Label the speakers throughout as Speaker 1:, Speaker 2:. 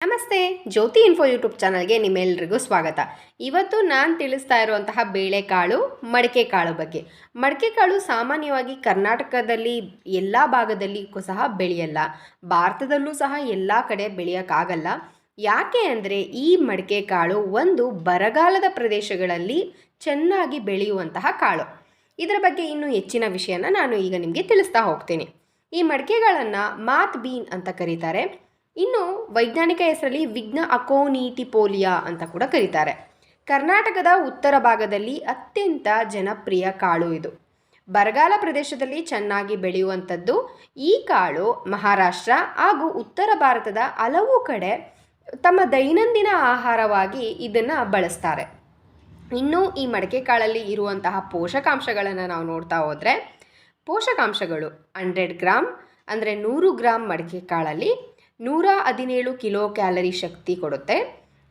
Speaker 1: ನಮಸ್ತೆ, ಜ್ಯೋತಿ info YouTube ಚಾನಲ್ಗೆ ನಿಮ್ಮೆಲ್ಲರಿಗೂ ಸ್ವಾಗತ. ಇವತ್ತು ನಾನು ತಿಳಿಸ್ತಾ ಇರುವಂತಹ ಬೇಳೆಕಾಳು, ಮಡಕೆ ಕಾಳು ಬಗ್ಗೆ. ಮಡಕೆ ಕಾಳು ಸಾಮಾನ್ಯವಾಗಿ ಕರ್ನಾಟಕದಲ್ಲಿ ಎಲ್ಲ ಭಾಗದಲ್ಲಿ ಸಹ ಬೆಳೆಯಲ್ಲ. ಭಾರತದಲ್ಲೂ ಸಹ ಎಲ್ಲ ಕಡೆ ಬೆಳೆಯೋಕ್ಕಾಗಲ್ಲ. ಯಾಕೆ ಅಂದರೆ ಈ ಮಡಕೆ ಕಾಳು ಒಂದು ಬರಗಾಲದ ಪ್ರದೇಶಗಳಲ್ಲಿ ಚೆನ್ನಾಗಿ ಬೆಳೆಯುವಂತಹ ಕಾಳು. ಇದರ ಬಗ್ಗೆ ಇನ್ನೂ ಹೆಚ್ಚಿನ ವಿಷಯನ ನಾನು ಈಗ ನಿಮಗೆ ತಿಳಿಸ್ತಾ ಹೋಗ್ತೀನಿ. ಈ ಮಡಕೆಗಳನ್ನು ಮಾತ್ ಬೀನ್ ಅಂತ ಕರೀತಾರೆ. ಇನ್ನು ವೈಜ್ಞಾನಿಕ ಹೆಸರಲ್ಲಿ ವಿಘ್ನ ಅಕೋನೀಟಿಪೋಲಿಯಾ ಅಂತ ಕೂಡ ಕರೀತಾರೆ. ಕರ್ನಾಟಕದ ಉತ್ತರ ಭಾಗದಲ್ಲಿ ಅತ್ಯಂತ ಜನಪ್ರಿಯ ಕಾಳು ಇದು. ಬರಗಾಲ ಪ್ರದೇಶದಲ್ಲಿ ಚೆನ್ನಾಗಿ ಬೆಳೆಯುವಂಥದ್ದು ಈ ಕಾಳು ಮಹಾರಾಷ್ಟ್ರ ಹಾಗೂ ಉತ್ತರ ಭಾರತದ ಹಲವು ಕಡೆ ತಮ್ಮ ದೈನಂದಿನ ಆಹಾರವಾಗಿ ಇದನ್ನು ಬಳಸ್ತಾರೆ. ಇನ್ನು ಈ ಮಡಕೆ ಕಾಳಲ್ಲಿ ಇರುವಂತಹ ಪೋಷಕಾಂಶಗಳನ್ನು ನಾವು ನೋಡ್ತಾ ಹೋದರೆ ಪೋಷಕಾಂಶಗಳು ಹಂಡ್ರೆಡ್ ಗ್ರಾಮ್ ಅಂದರೆ ನೂರು ಗ್ರಾಮ್ ಮಡಕೆ ಕಾಳಲ್ಲಿ ನೂರ ಹದಿನೇಳು ಕಿಲೋ ಕ್ಯಾಲರಿ ಶಕ್ತಿ ಕೊಡುತ್ತೆ.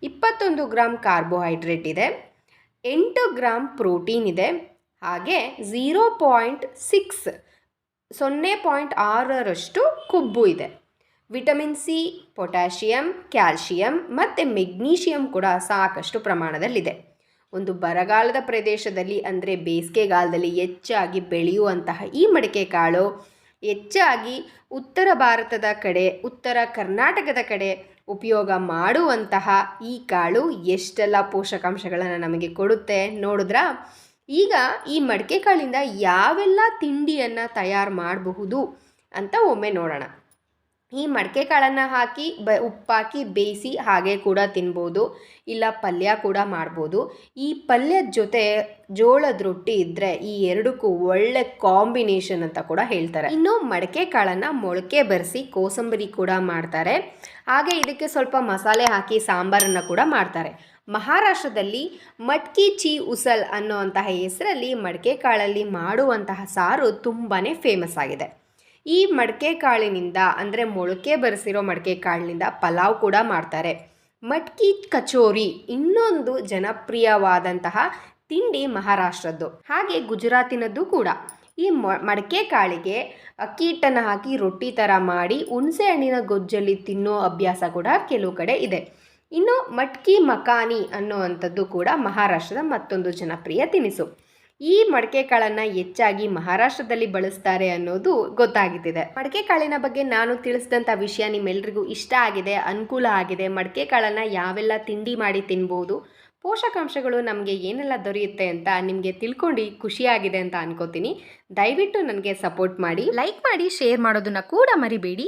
Speaker 1: ಇಪ್ಪತ್ತೊಂದು ಗ್ರಾಮ್ ಕಾರ್ಬೋಹೈಡ್ರೇಟ್ ಇದೆ. ಎಂಟು ಗ್ರಾಮ್ ಪ್ರೋಟೀನ್ ಇದೆ. ಹಾಗೆ ಝೀರೋ ಪಾಯಿಂಟ್ ಸಿಕ್ಸ್, ಸೊನ್ನೆ ಪಾಯಿಂಟ್ ಆರರಷ್ಟು ಕೊಬ್ಬು ಇದೆ. ವಿಟಮಿನ್ ಸಿ, ಪೊಟ್ಯಾಷಿಯಂ, ಕ್ಯಾಲ್ಶಿಯಂ ಮತ್ತು ಮೆಗ್ನೀಷಿಯಂ ಕೂಡ ಸಾಕಷ್ಟು ಪ್ರಮಾಣದಲ್ಲಿದೆ. ಒಂದು ಬರಗಾಲದ ಪ್ರದೇಶದಲ್ಲಿ ಅಂದರೆ ಬೇಸಿಗೆಗಾಲದಲ್ಲಿ ಹೆಚ್ಚಾಗಿ ಬೆಳೆಯುವಂತಹ ಈ ಮಡಿಕೆ ಕಾಳು ಹೆಚ್ಚಾಗಿ ಉತ್ತರ ಭಾರತದ ಕಡೆ, ಉತ್ತರ ಕರ್ನಾಟಕದ ಕಡೆ ಉಪಯೋಗ ಮಾಡುವಂತಹ ಈ ಕಾಳು ಎಷ್ಟೆಲ್ಲ ಪೋಷಕಾಂಶಗಳನ್ನು ನಮಗೆ ಕೊಡುತ್ತೆ ನೋಡಿದ್ರಾ? ಈಗ ಈ ಮಡಿಕೆ ಕಾಳಿಂದ ಯಾವೆಲ್ಲ ತಿಂಡಿಯನ್ನು ತಯಾರು ಮಾಡಬಹುದು ಅಂತ ಒಮ್ಮೆ ನೋಡೋಣ. ಈ ಮಡಕೆ ಕಾಳನ್ನು ಹಾಕಿ, ಬ, ಉಪ್ಪಾಕಿ ಬೇಯಿಸಿ ಹಾಗೆ ಕೂಡ ತಿನ್ಬೋದು. ಇಲ್ಲ ಪಲ್ಯ ಕೂಡ ಮಾಡ್ಬೋದು. ಈ ಪಲ್ಯದ ಜೊತೆ ಜೋಳದ ರೊಟ್ಟಿ ಇದ್ದರೆ ಈ ಎರಡಕ್ಕೂ ಒಳ್ಳೆ ಕಾಂಬಿನೇಷನ್ ಅಂತ ಕೂಡ ಹೇಳ್ತಾರೆ. ಇನ್ನು ಮಡಕೆ ಕಾಳನ್ನು ಮೊಳಕೆ ಬರೆಸಿ ಕೋಸಂಬರಿ ಕೂಡ ಮಾಡ್ತಾರೆ. ಹಾಗೆ ಇದಕ್ಕೆ ಸ್ವಲ್ಪ ಮಸಾಲೆ ಹಾಕಿ ಸಾಂಬಾರನ್ನು ಕೂಡ ಮಾಡ್ತಾರೆ. ಮಹಾರಾಷ್ಟ್ರದಲ್ಲಿ ಮಟ್ಕಿ ಚಿ ಉಸಲ್ ಅನ್ನೋವಂತಹ ಹೆಸರಲ್ಲಿ ಮಡಿಕೆ ಕಾಳಲ್ಲಿ ಮಾಡುವಂತಹ ಸಾರು ತುಂಬಾ ಫೇಮಸ್ ಆಗಿದೆ. ಈ ಮಡಕೆ ಕಾಳಿನಿಂದ, ಅಂದರೆ ಮೊಳಕೆ ಬರೆಸಿರೋ ಮಡಕೆ ಕಾಳಿನಿಂದ ಪಲಾವ್ ಕೂಡ ಮಾಡ್ತಾರೆ. ಮಟ್ಕಿ ಕಚೋರಿ ಇನ್ನೊಂದು ಜನಪ್ರಿಯವಾದಂತಹ ತಿಂಡಿ ಮಹಾರಾಷ್ಟ್ರದ್ದು. ಹಾಗೆ ಗುಜರಾತಿನದ್ದು ಕೂಡ. ಈ ಮಡಕೆ ಕಾಳಿಗೆ ಅಕ್ಕಿ ಹಿಟ್ಟನ್ನು ಹಾಕಿ ರೊಟ್ಟಿ ಥರ ಮಾಡಿ ಹುಣಸೆ ಹಣ್ಣಿನ ಗೊಜ್ಜಲ್ಲಿ ತಿನ್ನೋ ಅಭ್ಯಾಸ ಕೂಡ ಕೆಲವು ಕಡೆ ಇದೆ. ಇನ್ನು ಮಟ್ಕಿ ಮಕಾನಿ ಅನ್ನುವಂಥದ್ದು ಕೂಡ ಮಹಾರಾಷ್ಟ್ರದ ಮತ್ತೊಂದು ಜನಪ್ರಿಯ ತಿನಿಸು. ಈ ಮಡಕೆ ಕಾಳನ್ನು ಹೆಚ್ಚಾಗಿ ಮಹಾರಾಷ್ಟ್ರದಲ್ಲಿ ಬಳಸ್ತಾರೆ ಅನ್ನೋದು ಗೊತ್ತಾಗುತ್ತಿದೆ ಮಡಕೆ ಕಾಳಿನ ಬಗ್ಗೆ ನಾನು ತಿಳಿಸಿದಂಥ ವಿಷಯ ನಿಮ್ಮೆಲ್ರಿಗೂ ಇಷ್ಟ ಆಗಿದೆ, ಅನುಕೂಲ ಆಗಿದೆ. ಮಡಕೆ ಕಾಳನ್ನು ಯಾವೆಲ್ಲ ತಿಂಡಿ ಮಾಡಿ ತಿನ್ಬೋದು, ಪೋಷಕಾಂಶಗಳು ನಮಗೆ ಏನೆಲ್ಲ ದೊರೆಯುತ್ತೆ ಅಂತ ನಿಮಗೆ ತಿಳ್ಕೊಂಡು ಖುಷಿಯಾಗಿದೆ ಅಂತ ಅನ್ಕೋತೀನಿ. ದಯವಿಟ್ಟು ನನಗೆ ಸಪೋರ್ಟ್ ಮಾಡಿ. ಲೈಕ್ ಮಾಡಿ, ಶೇರ್ ಮಾಡೋದನ್ನು ಕೂಡ ಮರಿಬೇಡಿ.